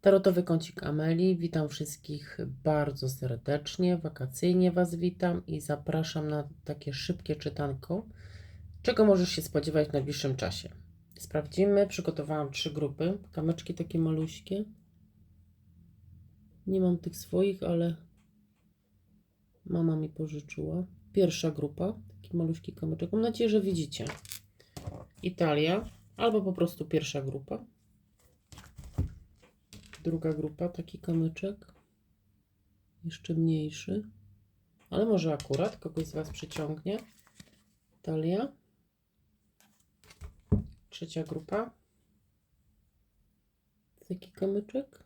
Tarotowy kącik Ameli. Witam wszystkich bardzo serdecznie. Wakacyjnie Was witam i zapraszam na takie szybkie czytanko. Czego możesz się spodziewać w najbliższym czasie? Sprawdzimy. Przygotowałam trzy grupy. Kamyczki takie maluśkie. Nie mam tych swoich, ale mama mi pożyczyła. Pierwsza grupa. Taki maluśki kamyczek. Mam nadzieję, że widzicie. Italia. Albo po prostu pierwsza grupa. Druga grupa, taki kamyczek. Jeszcze mniejszy. Ale może akurat kogoś z Was przyciągnie. Talia. Trzecia grupa. Taki kamyczek.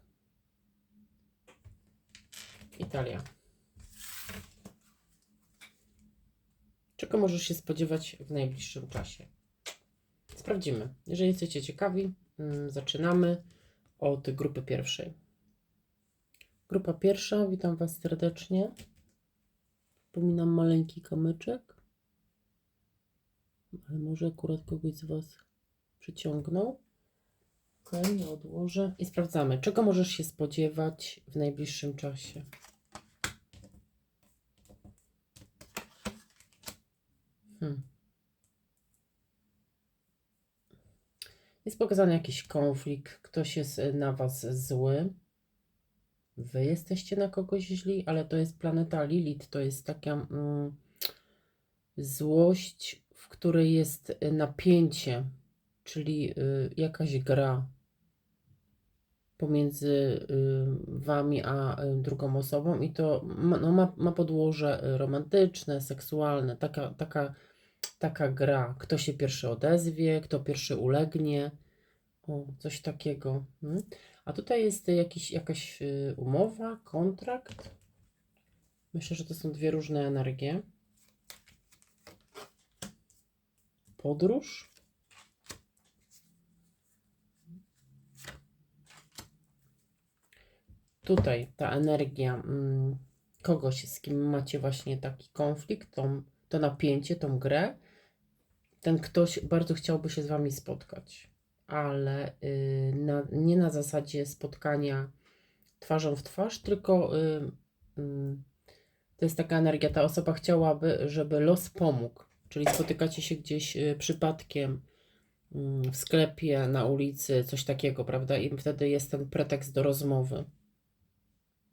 Italia. Czego możesz się spodziewać w najbliższym czasie? Sprawdzimy. Jeżeli jesteście ciekawi, mm, zaczynamy od grupy pierwszej. Grupa pierwsza, witam Was serdecznie. Przypominam maleńki kamyczek. Ale może akurat kogoś z Was przyciągnął. Ok, ja odłożę i sprawdzamy, czego możesz się spodziewać w najbliższym czasie. Hmm. Jest pokazany jakiś konflikt, ktoś jest y, na Was zły. Wy jesteście na kogoś źli, ale to jest planeta Lilith, to jest taka mm, złość, w której jest y, napięcie, czyli y, jakaś gra pomiędzy y, Wami a y, drugą osobą i to ma, no, ma, ma podłoże y, romantyczne, seksualne, taka, taka taka gra, kto się pierwszy odezwie, kto pierwszy ulegnie, o, coś takiego. mm. A tutaj jest jakiś, jakaś y, umowa, kontrakt. Myślę, że to są dwie różne energie. Podróż. Tutaj ta energia mm, kogoś, z kim macie właśnie taki konflikt, tą, to napięcie, tą grę, ten ktoś bardzo chciałby się z Wami spotkać, ale y, na, nie na zasadzie spotkania twarzą w twarz, tylko y, y, to jest taka energia, ta osoba chciałaby, żeby los pomógł, czyli spotykacie się gdzieś y, przypadkiem y, w sklepie, na ulicy, coś takiego, prawda? I wtedy jest ten pretekst do rozmowy.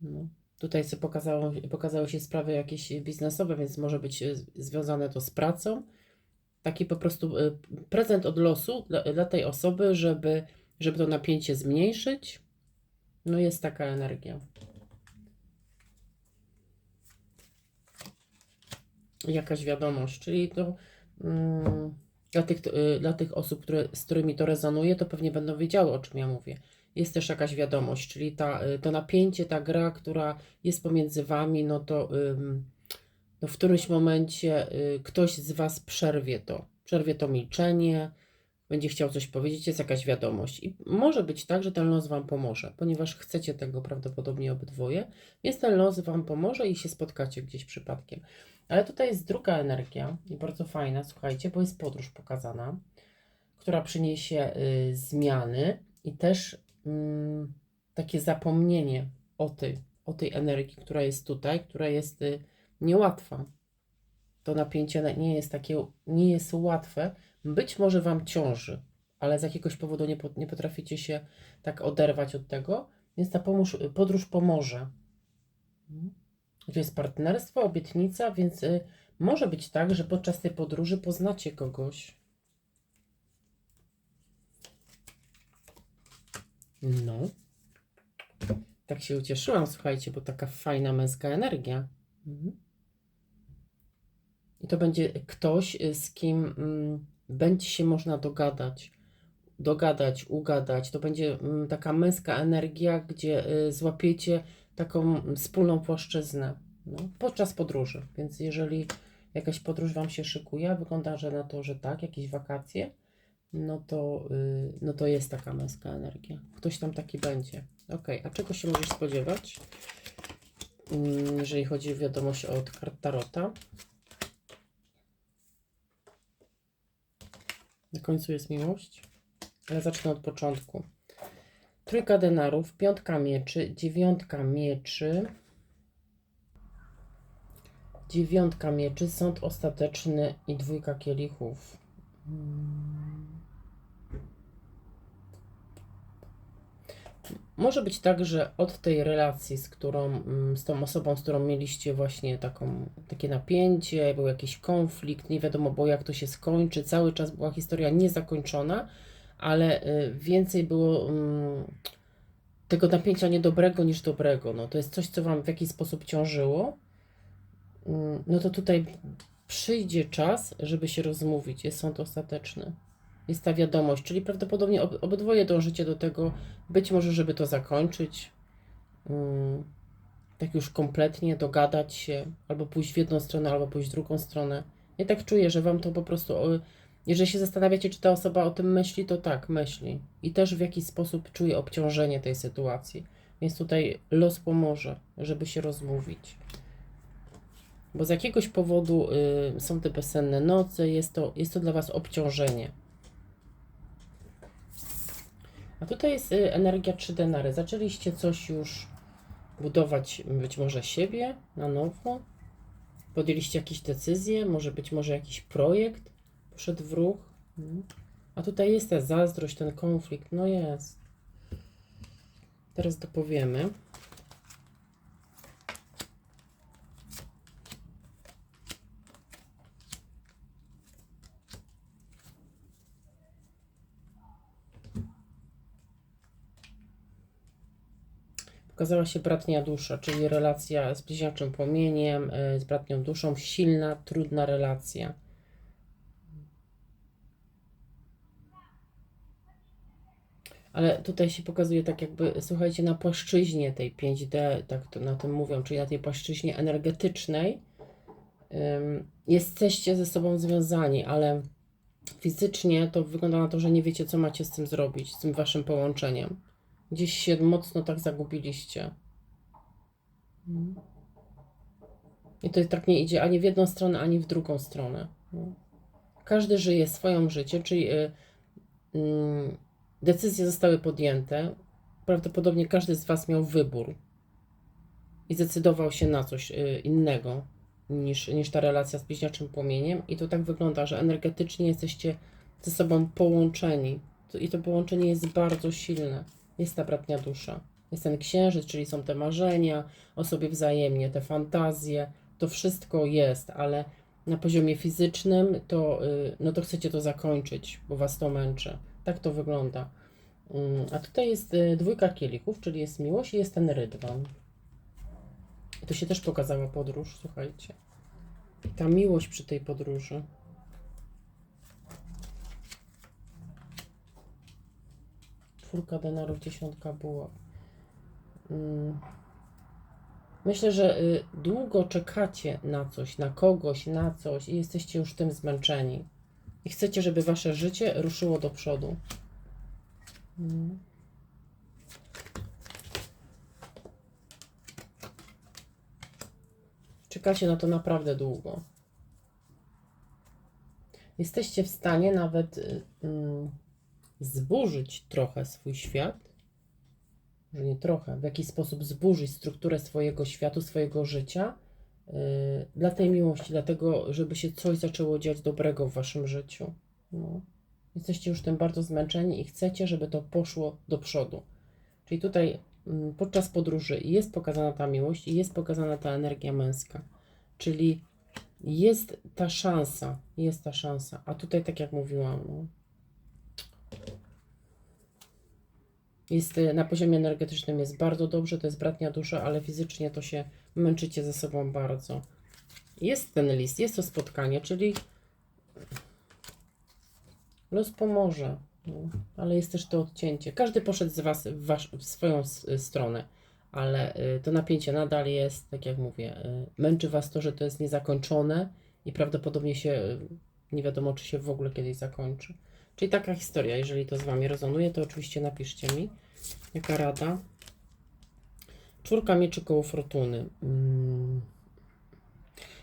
No. Tutaj sobie pokazało, pokazały się sprawy jakieś biznesowe, więc może być y, związane to z pracą taki po prostu y, prezent od losu dla, dla tej osoby, żeby, żeby to napięcie zmniejszyć. No jest taka energia. Jakaś wiadomość, czyli to mm, dla, tych, y, dla tych osób, które, z którymi to rezonuje, to pewnie będą wiedziały, o czym ja mówię. Jest też jakaś wiadomość, czyli ta, y, to napięcie, ta gra, która jest pomiędzy wami, no to no w którymś momencie y, ktoś z Was przerwie to, przerwie to milczenie, będzie chciał coś powiedzieć, jest jakaś wiadomość. I może być tak, że ten los Wam pomoże, ponieważ chcecie tego prawdopodobnie obydwoje, więc ten los Wam pomoże i się spotkacie gdzieś przypadkiem. Ale tutaj jest druga energia i bardzo fajna, słuchajcie, bo jest podróż pokazana, która przyniesie y, zmiany i też mm, takie zapomnienie o tej, o tej energii, która jest tutaj, która jest y, niełatwa. To napięcie nie jest takie, nie jest łatwe. Być może Wam ciąży, ale z jakiegoś powodu nie, nie potraficie się tak oderwać od tego, więc ta pomóż, podróż pomoże. To jest partnerstwo, obietnica, więc y, może być tak, że podczas tej podróży poznacie kogoś. No. Tak się ucieszyłam, słuchajcie, bo taka fajna męska energia. Mhm. I to będzie ktoś, y, z kim mm, będzie się można dogadać, dogadać, ugadać. To będzie mm, taka męska energia, gdzie y, złapiecie taką wspólną płaszczyznę no, podczas podróży. Więc jeżeli jakaś podróż Wam się szykuje, wygląda, że na to, że tak, jakieś wakacje, no to, y, no to jest taka męska energia. Ktoś tam taki będzie. Ok, a czego się możesz spodziewać, Mm, jeżeli chodzi o wiadomość od kart Tarota? Na końcu jest miłość, ale zacznę od początku. Trójka denarów, piątka mieczy, dziewiątka mieczy, dziewiątka mieczy, sąd ostateczny i dwójka kielichów. Hmm. Może być tak, że od tej relacji, z którą, mm, z tą osobą, z którą mieliście właśnie taką, takie napięcie, był jakiś konflikt, nie wiadomo było jak to się skończy, cały czas była historia niezakończona, ale y, więcej było mm, tego napięcia niedobrego niż dobrego. No, to jest coś, co Wam w jakiś sposób ciążyło. Mm, No to tutaj przyjdzie czas, żeby się rozmówić. Jest sąd ostateczny. Jest ta wiadomość, czyli prawdopodobnie ob obydwoje dążycie do tego, być może, żeby to zakończyć, mm, tak już kompletnie dogadać się, albo pójść w jedną stronę, albo pójść w drugą stronę. Ja tak czuję, że Wam to po prostu, jeżeli się zastanawiacie, czy ta osoba o tym myśli, to tak, myśli. I też w jakiś sposób czuje obciążenie tej sytuacji. Więc tutaj los pomoże, żeby się rozmówić. Bo z jakiegoś powodu y, są te bezsenne noce, jest to, jest to dla Was obciążenie. A tutaj jest y, energia 3 denary. Zaczęliście coś już budować, być może siebie na nowo. Podjęliście jakieś decyzje, może być może jakiś projekt poszedł w ruch. Mm. A tutaj jest ta zazdrość, ten konflikt. No jest. Teraz dopowiemy. Pokazała się bratnia dusza, czyli relacja z bliźniaczym płomieniem, y, z bratnią duszą, silna, trudna relacja. Ale tutaj się pokazuje tak jakby, słuchajcie, na płaszczyźnie tej 5D, tak to na tym mówią, czyli na tej płaszczyźnie energetycznej, ym, jesteście ze sobą związani, ale fizycznie to wygląda na to, że nie wiecie, co macie z tym zrobić, z tym waszym połączeniem. Gdzieś się mocno tak zagubiliście. Mm. I to tak nie idzie ani w jedną stronę, ani w drugą stronę. No. Każdy żyje swoją życie, czyli y, y, decyzje zostały podjęte. Prawdopodobnie każdy z Was miał wybór i zdecydował się na coś y, innego niż, niż ta relacja z bliźniaczym płomieniem. I to tak wygląda, że energetycznie jesteście ze sobą połączeni. I to połączenie jest bardzo silne. Jest ta bratnia dusza. Jest ten księżyc, czyli są te marzenia o sobie wzajemnie, te fantazje. To wszystko jest, ale na poziomie fizycznym to, y, no to chcecie to zakończyć, bo Was to męczy. Tak to wygląda. Mm, A tutaj jest y, dwójka kielichów, czyli jest miłość i jest ten rydwan. I to się też pokazała podróż, słuchajcie. Ta miłość przy tej podróży. Czwórka denarów, dziesiątka buław. Mm. Myślę, że y, długo czekacie na coś, na kogoś, na coś i jesteście już tym zmęczeni. I chcecie, żeby wasze życie ruszyło do przodu. Mm. Czekacie na to naprawdę długo. Jesteście w stanie nawet y, mm, zburzyć trochę swój świat, że nie trochę, w jakiś sposób zburzyć strukturę swojego światu, swojego życia yy, dla tej miłości, dlatego, żeby się coś zaczęło dziać dobrego w waszym życiu. No. Jesteście już tym bardzo zmęczeni i chcecie, żeby to poszło do przodu. Czyli tutaj mm, podczas podróży jest pokazana ta miłość i jest pokazana ta energia męska. Czyli jest ta szansa, jest ta szansa. A tutaj, tak jak mówiłam, no, Jest y, na poziomie energetycznym jest bardzo dobrze, to jest bratnia dusza, ale fizycznie to się męczycie ze sobą bardzo. Jest ten list, jest to spotkanie, czyli los pomoże, no, ale jest też to odcięcie. Każdy poszedł z Was w, wasz, w swoją s- stronę, ale y, to napięcie nadal jest, tak jak mówię, y, męczy Was to, że to jest niezakończone i prawdopodobnie się y, nie wiadomo, czy się w ogóle kiedyś zakończy. Czyli taka historia, jeżeli to z Wami rezonuje, to oczywiście napiszcie mi, jaka rada. Czwórka mieczy koło fortuny. Mm.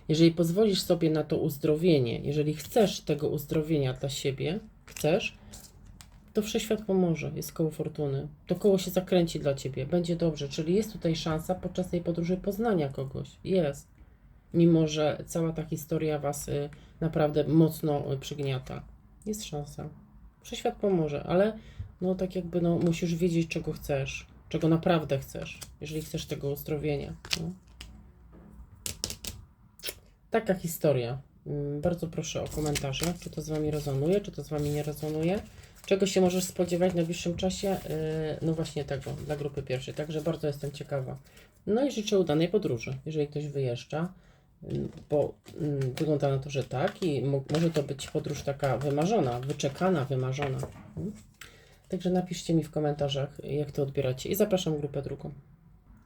Jeżeli pozwolisz sobie na to uzdrowienie, jeżeli chcesz tego uzdrowienia dla siebie, chcesz, to wszechświat pomoże, jest koło fortuny. To koło się zakręci dla ciebie, będzie dobrze. Czyli jest tutaj szansa podczas tej podróży poznania kogoś. Jest. Mimo, że cała ta historia was y, naprawdę mocno y, przygniata. Jest szansa. Wszechświat pomoże, ale no tak jakby no, musisz wiedzieć, czego chcesz, czego naprawdę chcesz, jeżeli chcesz tego uzdrowienia. No. Taka historia. Mm, Bardzo proszę o komentarze, czy to z Wami rezonuje, czy to z Wami nie rezonuje. Czego się możesz spodziewać w najbliższym czasie? Yy, No właśnie tego, dla grupy pierwszej. Także bardzo jestem ciekawa. No i życzę udanej podróży, jeżeli ktoś wyjeżdża, Ym, bo ym, wygląda na to, że tak i mo- może to być podróż taka wymarzona, wyczekana, wymarzona. Także napiszcie mi w komentarzach, jak to odbieracie i zapraszam grupę drugą.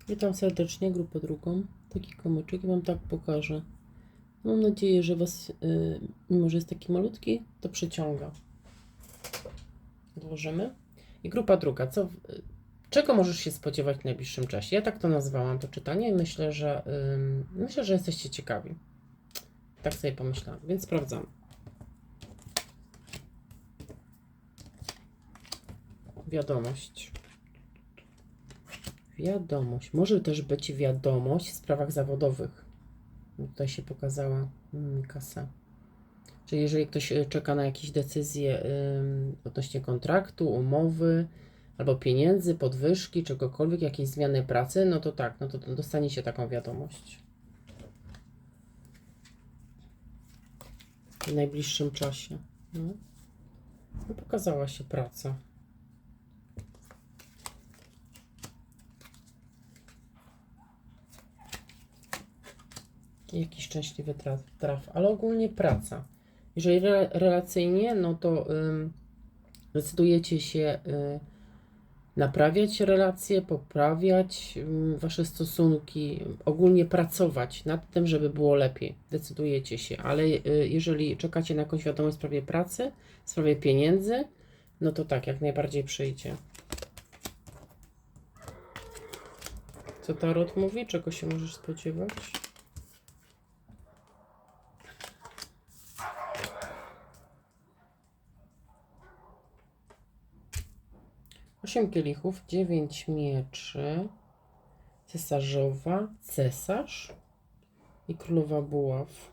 Witam serdecznie, grupę drugą. Taki komyczek Wam tak pokażę. Mam nadzieję, że Was, y, mimo że jest taki malutki, to przyciąga. Odłożymy. I grupa druga. Co, w- y, czego możesz się spodziewać w najbliższym czasie? Ja tak to nazwałam, to czytanie i myślę, że ym, myślę, że jesteście ciekawi. Tak sobie pomyślałam, więc sprawdzam. Wiadomość. Wiadomość. Może też być wiadomość w sprawach zawodowych. Tutaj się pokazała mm, kasa. Czyli jeżeli ktoś y, czeka na jakieś decyzje ym, odnośnie kontraktu, umowy, albo pieniędzy, podwyżki, czegokolwiek, jakiejś zmiany pracy, no to tak, no to dostaniecie taką wiadomość. W najbliższym czasie. No. No, pokazała się praca. Jakiś szczęśliwy traf, traf, ale ogólnie praca. Jeżeli re, relacyjnie, no to ym, decydujecie się y, naprawiać relacje, poprawiać ym, wasze stosunki, ogólnie pracować nad tym, żeby było lepiej. Decydujecie się, ale y, jeżeli czekacie na jakąś wiadomość w sprawie pracy, w sprawie pieniędzy, no to tak, jak najbardziej przyjdzie. Co Tarot mówi? Czego się możesz spodziewać? Osiem kielichów, dziewięć mieczy, cesarzowa, cesarz i królowa buław.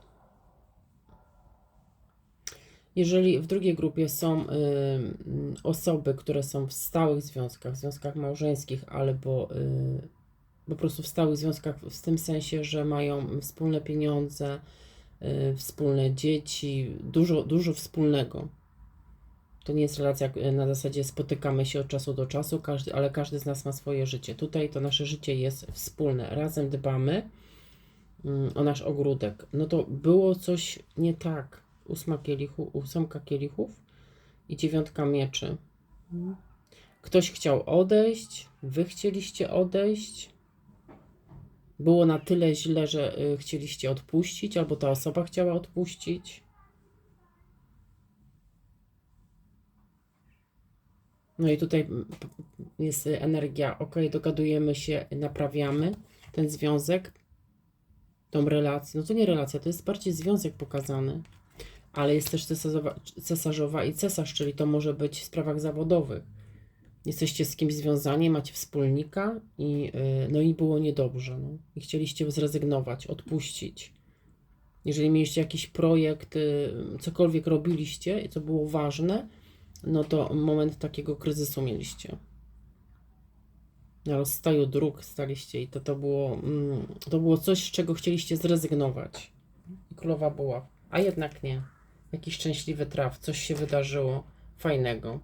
Jeżeli w drugiej grupie są y, mm, osoby, które są w stałych związkach, w związkach małżeńskich albo y, po prostu w stałych związkach w tym sensie, że mają wspólne pieniądze, y, wspólne dzieci, dużo, dużo wspólnego. To nie jest relacja y, na zasadzie spotykamy się od czasu do czasu, każdy, ale każdy z nas ma swoje życie. Tutaj to nasze życie jest wspólne. Razem dbamy mm, o nasz ogródek. No to było coś nie tak. Ósma kielichu, ósemka kielichów i dziewiątka mieczy. Mm. Ktoś chciał odejść, wy chcieliście odejść. Było na tyle źle, że y, chcieliście odpuścić, albo ta osoba chciała odpuścić. No i tutaj jest energia, ok, dogadujemy się, naprawiamy ten związek, tą relację. No to nie relacja, to jest bardziej związek pokazany, ale jest też cesarzowa, cesarzowa i cesarz, czyli to może być w sprawach zawodowych. Jesteście z kimś związani, macie wspólnika i y, no i było niedobrze. No. I chcieliście zrezygnować, odpuścić. Jeżeli mieliście jakiś projekt, y, cokolwiek robiliście, co było ważne, no to moment takiego kryzysu mieliście. Na rozstaju dróg staliście i to, to, było, mm, to było coś, z czego chcieliście zrezygnować. Królowa buław. A jednak nie. Jakiś szczęśliwy traf, coś się wydarzyło fajnego,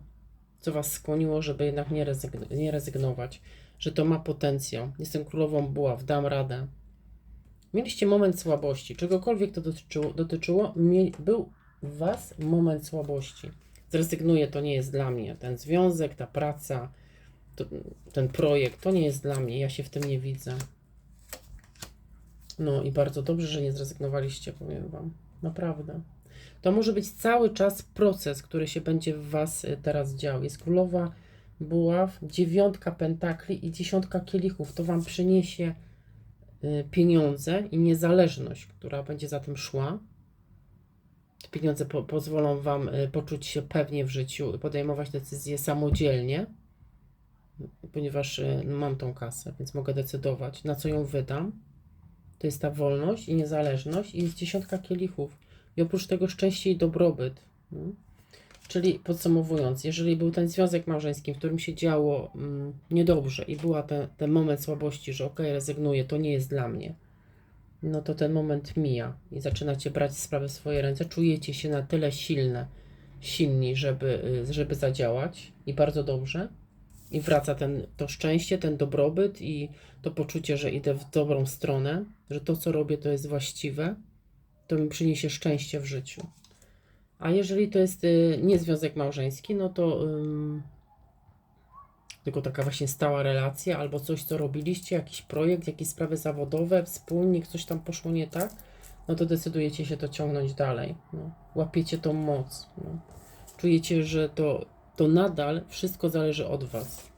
co was skłoniło, żeby jednak nie, nie rezygnować, że to ma potencjał. Jestem królową buław, dam radę. Mieliście moment słabości, czegokolwiek to dotyczyło, dotyczyło był w was moment słabości. Zrezygnuję, to nie jest dla mnie. Ten związek, ta praca, to, ten projekt, to nie jest dla mnie. Ja się w tym nie widzę. No i bardzo dobrze, że nie zrezygnowaliście, powiem Wam. Naprawdę. To może być cały czas proces, który się będzie w Was y, teraz dział. Jest królowa buław, dziewiątka pentakli i dziesiątka kielichów. To Wam przyniesie y, pieniądze i niezależność, która będzie za tym szła. Pieniądze po, pozwolą Wam y, poczuć się pewnie w życiu, podejmować decyzje samodzielnie, ponieważ y, no, mam tą kasę, więc mogę decydować, na co ją wydam. To jest ta wolność i niezależność i jest dziesiątka kielichów. I oprócz tego szczęście i dobrobyt. Mm. Czyli podsumowując, jeżeli był ten związek małżeński, w którym się działo mm, niedobrze i była ten moment słabości, że ok, rezygnuję, to nie jest dla mnie, no to ten moment mija i zaczynacie brać sprawę w swoje ręce, czujecie się na tyle silne, silni, żeby, y, żeby zadziałać i bardzo dobrze. I wraca ten, to szczęście, ten dobrobyt i to poczucie, że idę w dobrą stronę, że to, co robię, to jest właściwe, to mi przyniesie szczęście w życiu. A jeżeli to jest y, nie związek małżeński, no to tylko taka właśnie stała relacja albo coś, co robiliście, jakiś projekt, jakieś sprawy zawodowe, wspólnik, coś tam poszło nie tak, no to decydujecie się to ciągnąć dalej. No. Łapiecie tą moc. No. Czujecie, że to, to nadal wszystko zależy od Was.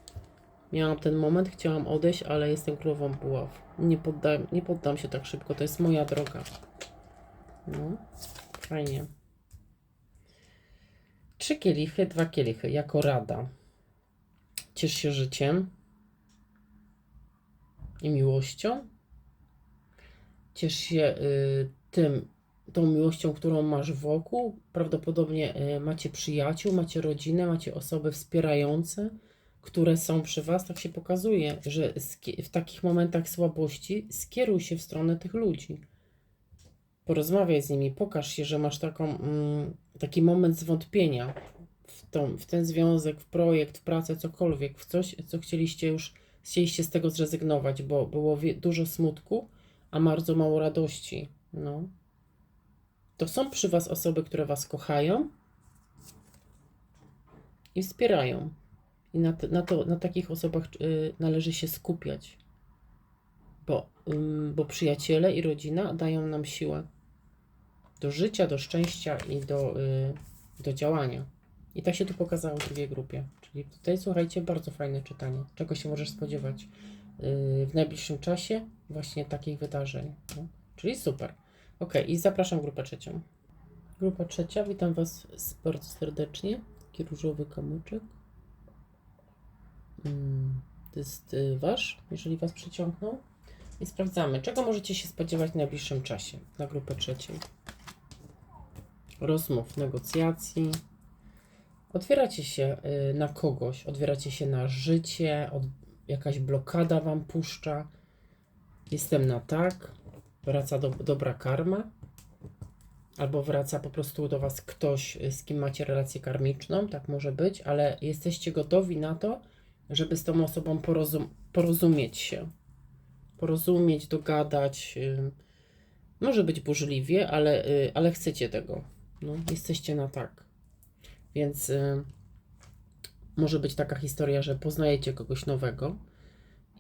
Miałam ten moment, chciałam odejść, ale jestem królową buław. Nie poddam, nie poddam się tak szybko, to jest moja droga. No, fajnie. Trzy kielichy, dwa kielichy, jako rada. Ciesz się życiem i miłością. Ciesz się y, tym, tą miłością, którą masz wokół. Prawdopodobnie y, macie przyjaciół, macie rodzinę, macie osoby wspierające, które są przy Was. Tak się pokazuje, że w takich momentach słabości skieruj się w stronę tych ludzi porozmawiaj z nimi, pokaż się, że masz taką, mm, taki moment zwątpienia w, tą, w ten związek, w projekt, w pracę, cokolwiek, w coś, co chcieliście już, chcieliście z tego zrezygnować, bo było dużo smutku, a bardzo mało radości. No. To są przy Was osoby, które Was kochają i wspierają. I na, na, to, na takich osobach y, należy się skupiać, bo, ym, bo przyjaciele i rodzina dają nam siłę do życia, do szczęścia i do, y, do działania. I tak się tu pokazało w drugiej grupie. Czyli tutaj słuchajcie, bardzo fajne czytanie. Czego się możesz spodziewać y, w najbliższym czasie? Właśnie takich wydarzeń. No. Czyli super. Ok, i zapraszam grupę trzecią. Grupa trzecia, witam Was bardzo serdecznie. Taki różowy kamyczek. Mm, To jest y, Wasz, jeżeli Was przyciągnął. I sprawdzamy, czego możecie się spodziewać w najbliższym czasie na grupę trzeciej rozmów, negocjacji. Otwieracie się y, na kogoś, otwieracie się na życie, od, jakaś blokada wam puszcza. Jestem na tak, wraca do, dobra karma, albo wraca po prostu do was ktoś, y, z kim macie relację karmiczną, tak może być, ale jesteście gotowi na to, żeby z tą osobą porozum porozumieć się. Porozumieć, dogadać. y, Może być burzliwie, ale, ale chcecie tego. No, jesteście na tak. Więc y, może być taka historia, że poznajecie kogoś nowego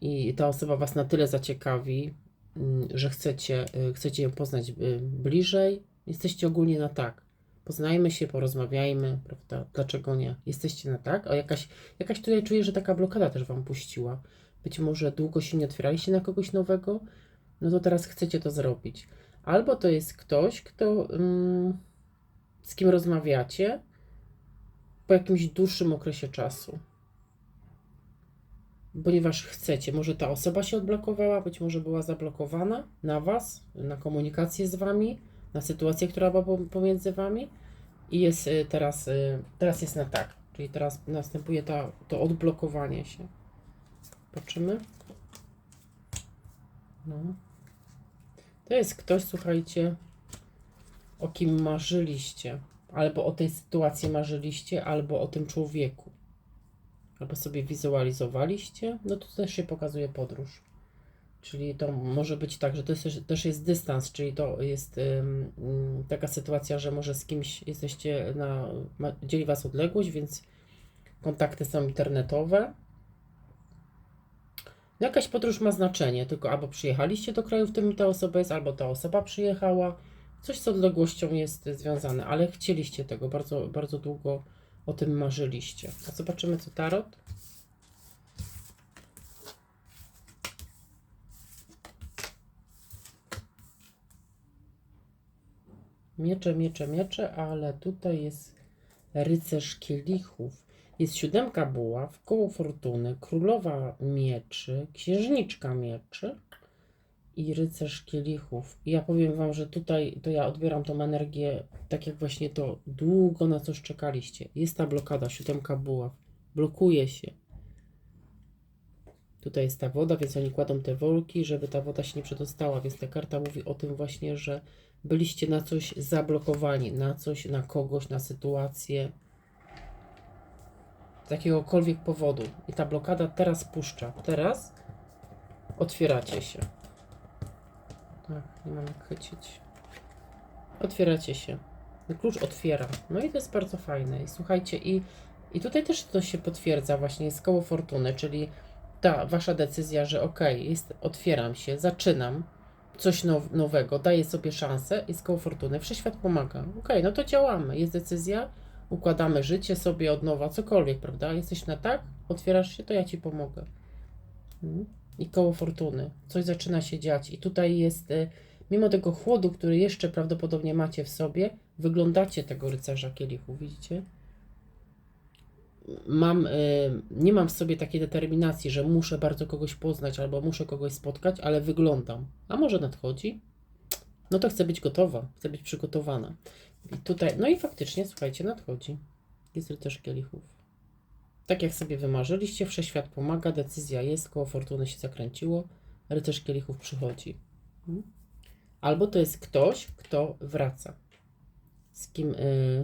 i ta osoba Was na tyle zaciekawi, mm, że chcecie, y, chcecie ją poznać y, bliżej. Jesteście ogólnie na tak. Poznajmy się, porozmawiajmy, prawda? Dlaczego nie? Jesteście na tak, a jakaś, jakaś tutaj czuję, że taka blokada też Wam puściła. Być może długo się nie otwieraliście na kogoś nowego, no to teraz chcecie to zrobić. Albo to jest ktoś, kto. Mm, z kim rozmawiacie po jakimś dłuższym okresie czasu. Ponieważ chcecie, może ta osoba się odblokowała, być może była zablokowana na Was, na komunikację z Wami, na sytuację, która była pom- pomiędzy Wami i jest y, teraz, y, teraz jest na tak, czyli teraz następuje to odblokowanie się. Patrzymy. No. To jest ktoś, słuchajcie, o kim marzyliście, albo o tej sytuacji marzyliście, albo o tym człowieku, albo sobie wizualizowaliście, no to też się pokazuje podróż. Czyli to może być tak, że to jest, też- jest dystans, czyli to jest taka sytuacja, że może z kimś jesteście na, ma, dzieli was odległość, więc kontakty są internetowe. No jakaś podróż ma znaczenie, tylko albo przyjechaliście do kraju, w którym ta osoba jest, albo ta osoba przyjechała. Coś z odległością jest związane, ale chcieliście tego, bardzo, bardzo długo o tym marzyliście. A zobaczymy, co tarot. Miecze, miecze, miecze, ale tutaj jest rycerz kielichów. Jest siódemka buław, koło fortuny, królowa mieczy, księżniczka mieczy i rycerz kielichów. I ja powiem wam, że tutaj to ja odbieram tą energię tak jak właśnie to długo na coś czekaliście. Jest ta blokada, siódemka buław. Blokuje się. Tutaj jest ta woda, więc oni kładą te worki, żeby ta woda się nie przedostała. Więc ta karta mówi o tym właśnie, że byliście na coś zablokowani, na coś, na kogoś, na sytuację. Z jakiegokolwiek powodu. I ta blokada teraz puszcza. Teraz otwieracie się. Tak, nie mam jak chycić. Otwieracie się. Klucz otwiera. No i to jest bardzo fajne. I słuchajcie, i, i tutaj też to się potwierdza właśnie, jest koło fortuny, czyli ta wasza decyzja, że ok, jest, otwieram się, zaczynam coś now, nowego, daję sobie szansę, jest koło fortuny, wszechświat pomaga. Ok, no to działamy, jest decyzja, układamy życie sobie od nowa, cokolwiek, prawda? Jesteś na tak, otwierasz się, to ja ci pomogę. Mhm. I koło fortuny, coś zaczyna się dziać. I tutaj jest, y, mimo tego chłodu, który jeszcze prawdopodobnie macie w sobie, wyglądacie tego rycerza kielichu, widzicie? mam, y, nie mam w sobie takiej determinacji, że muszę bardzo kogoś poznać albo muszę kogoś spotkać, ale wyglądam. A może nadchodzi? No to chcę być gotowa, chcę być przygotowana. I tutaj, no i faktycznie, słuchajcie, nadchodzi. Jest rycerz kielichów. Tak jak sobie wymarzyliście, wszechświat pomaga, decyzja jest, koło fortuny się zakręciło, rycerz kielichów przychodzi. Mhm. Albo to jest ktoś, kto wraca. Z kim... Y,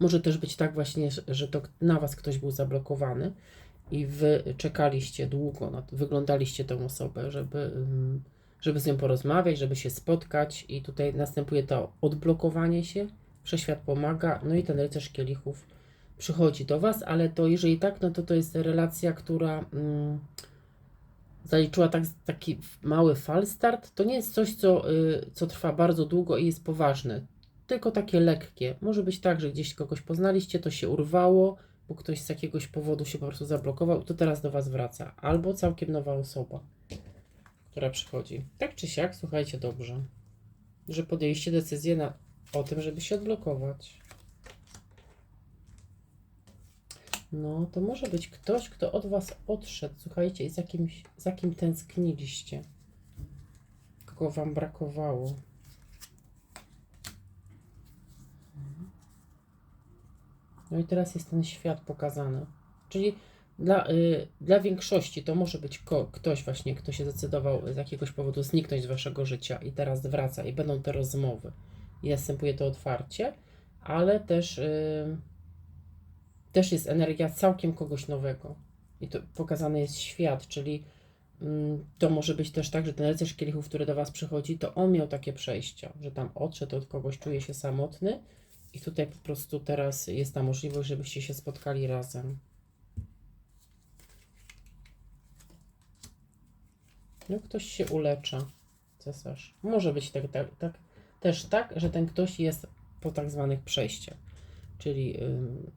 może też być tak właśnie, że to na Was ktoś był zablokowany i Wy czekaliście długo, na wyglądaliście tę osobę, żeby, żeby z nią porozmawiać, żeby się spotkać i tutaj następuje to odblokowanie się, wszechświat pomaga, no i ten rycerz kielichów przychodzi do Was, ale to jeżeli tak, no to to jest relacja, która mm, zaliczyła tak, taki mały falstart, to nie jest coś, co, y, co trwa bardzo długo i jest poważne tylko takie lekkie. Może być tak, że gdzieś kogoś poznaliście, to się urwało, bo ktoś z jakiegoś powodu się po prostu zablokował, to teraz do Was wraca. Albo całkiem nowa osoba, która przychodzi. Tak czy siak, słuchajcie dobrze, że podjęliście decyzję na, o tym, żeby się odblokować. No, to może być ktoś, kto od Was odszedł, słuchajcie, i za, kimś, za kim tęskniliście. Kogo Wam brakowało. No i teraz jest ten świat pokazany. Czyli dla, y, dla większości to może być ktoś właśnie, kto się zdecydował z jakiegoś powodu zniknąć z waszego życia i teraz wraca i będą te rozmowy i następuje to otwarcie, ale też, y, też jest energia całkiem kogoś nowego. I to pokazany jest świat, czyli mm, to może być też tak, że ten rycerz kielichów, który do Was przychodzi, to on miał takie przejścia, że tam odszedł od kogoś, czuje się samotny, i tutaj po prostu teraz jest ta możliwość, żebyście się spotkali razem. No ktoś się ulecza, cesarz. Może być tak, tak, tak, też tak, że ten ktoś jest po tak zwanych przejściach, czyli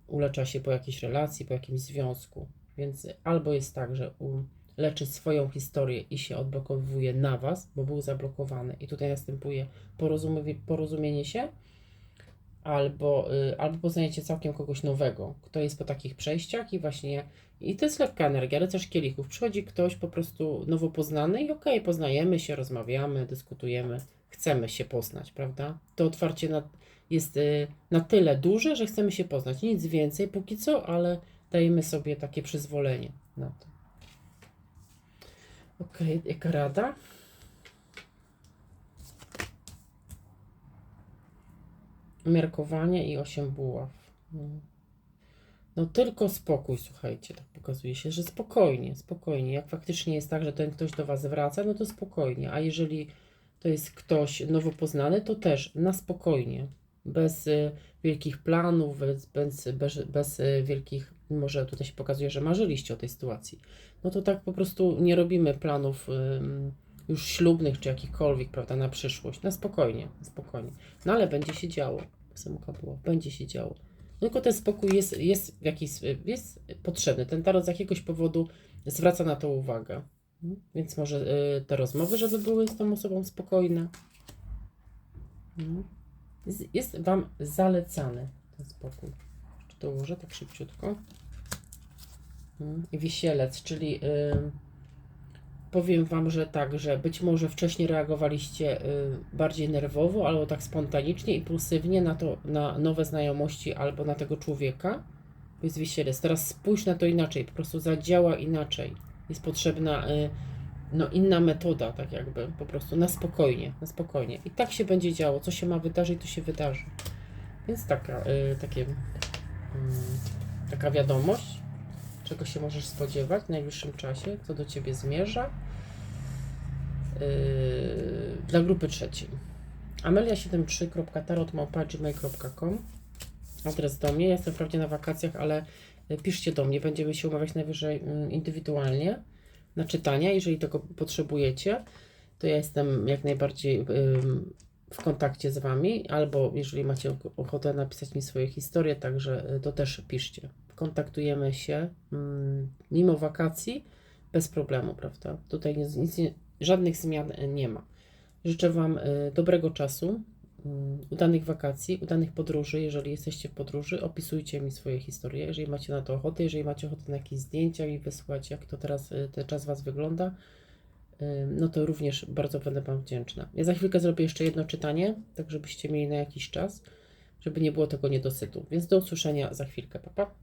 ulecza się po jakiejś relacji, po jakimś związku. Więc albo jest tak, że leczy swoją historię i się odblokowuje na Was, bo był zablokowany i tutaj następuje porozumie, porozumienie się, albo, y, albo poznajecie całkiem kogoś nowego, kto jest po takich przejściach i właśnie, i to jest lekka energia, rycerz kielichów, przychodzi ktoś po prostu nowo poznany i okej, okay, poznajemy się, rozmawiamy, dyskutujemy, chcemy się poznać, prawda? To otwarcie na, jest y, na tyle duże, że chcemy się poznać, nic więcej póki co, ale dajemy sobie takie przyzwolenie na to. Okay, jaka rada? Umiarkowanie i 8 buław. No. no tylko spokój, słuchajcie, tak pokazuje się, że spokojnie, spokojnie. Jak faktycznie jest tak, że ten ktoś do Was wraca, no to spokojnie. A jeżeli to jest ktoś nowo poznany, to też na spokojnie. Bez y, wielkich planów, bez, bez, bez, bez y, wielkich, może tutaj się pokazuje, że marzyliście o tej sytuacji. No to tak po prostu nie robimy planów. Już ślubnych czy jakichkolwiek, prawda, na przyszłość. Na spokojnie, spokojnie. No ale będzie się działo. Samka było, będzie się działo. No tylko ten spokój jest, jest, jakiś, jest potrzebny. Ten tarot z jakiegoś powodu zwraca na to uwagę. Więc może y, te rozmowy, żeby były z tą osobą spokojne. jest, jest Wam zalecany ten spokój. Jeszcze dołożę tak szybciutko. Mm, wisielec, czyli powiem Wam, że tak, że być może wcześniej reagowaliście y, bardziej nerwowo, albo tak spontanicznie, impulsywnie na to, na nowe znajomości albo na tego człowieka. To jest wisielec. Teraz spójrz na to inaczej, po prostu zadziała inaczej. Jest potrzebna y, no, inna metoda, tak jakby, po prostu na spokojnie, na spokojnie. I tak się będzie działo. Co się ma wydarzyć, to się wydarzy. Więc taka, y, takie, y, taka wiadomość, czego się możesz spodziewać w najbliższym czasie, co do Ciebie zmierza. Y, dla grupy trzeciej. amelia73.tarotmałpa.gmail.com Adres do mnie. Ja jestem wprawdzie na wakacjach, ale y, piszcie do mnie. Będziemy się umawiać najwyżej mm, indywidualnie na czytania. Jeżeli tego potrzebujecie, to ja jestem jak najbardziej w kontakcie z Wami, albo jeżeli macie ochotę napisać mi swoje historie, także y, to też piszcie. Kontaktujemy się mimo wakacji bez problemu, prawda? Tutaj nic, żadnych zmian y, nie ma. Życzę Wam y, dobrego czasu, udanych wakacji, udanych podróży. Jeżeli jesteście w podróży, opisujcie mi swoje historie, jeżeli macie na to ochotę, jeżeli macie ochotę na jakieś zdjęcia mi wysłać, jak to teraz y, ten czas Was wygląda, y, no to również bardzo będę Wam wdzięczna. Ja za chwilkę zrobię jeszcze jedno czytanie, tak żebyście mieli na jakiś czas, żeby nie było tego niedosytu. Więc do usłyszenia za chwilkę, papa. Pa.